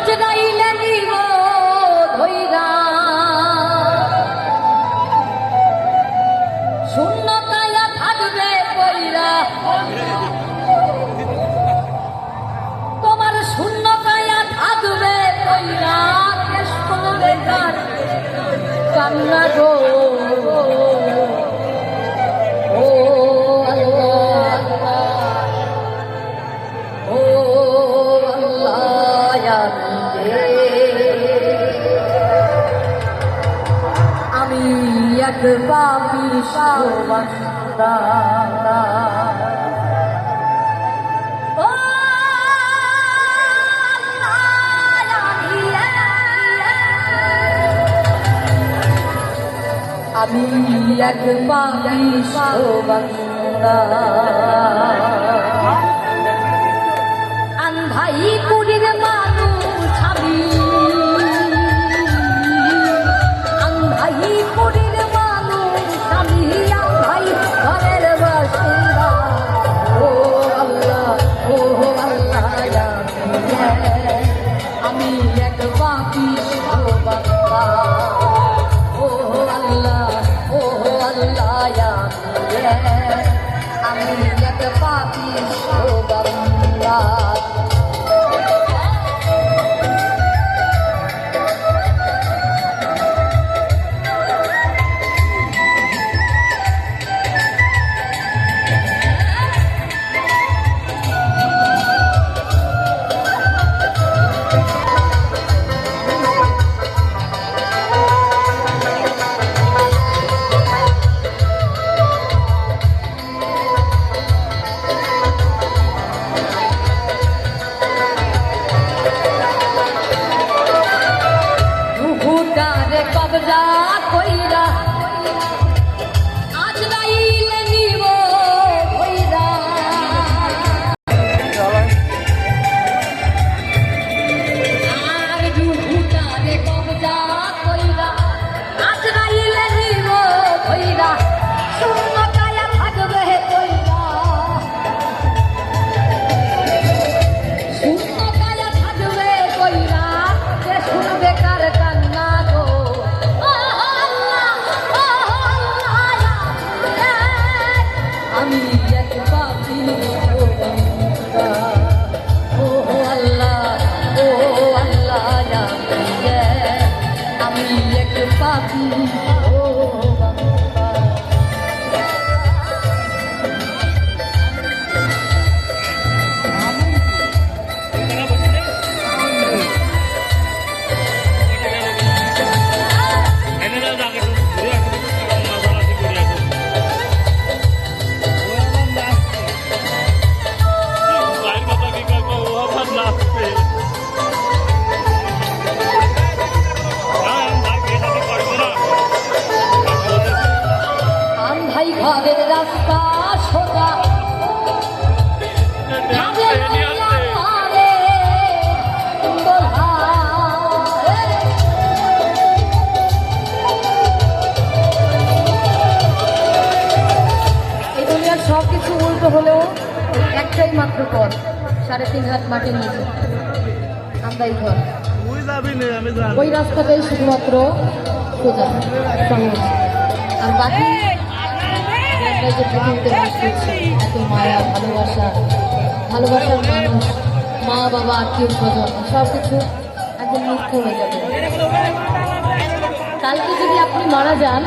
আজরাইলে নিব ধইরা শূন্যতায়া থাকবে কইরা। তোমার শূন্যতায়া থাকবে কইরা। কান্না গো। আমি এক পাপি বান্দা আমি এক পাপি বান্দা আমি এক পাপি পাপি হলেও একটাই মাত্র পথ, সাড়ে তিন হাত মাটির নিচে। আমরাই ঘর। ওই রাস্তাটাই শুধুমাত্র সোজা সহজ আর বাকি এত মায়া, ভালোবাসা, ভালোবাসার মা, বাবা, আত্মীয় স্বজন সব কিছু একদম মুক্ত হয়ে যাবে। কালকে যদি আপনি মারা যান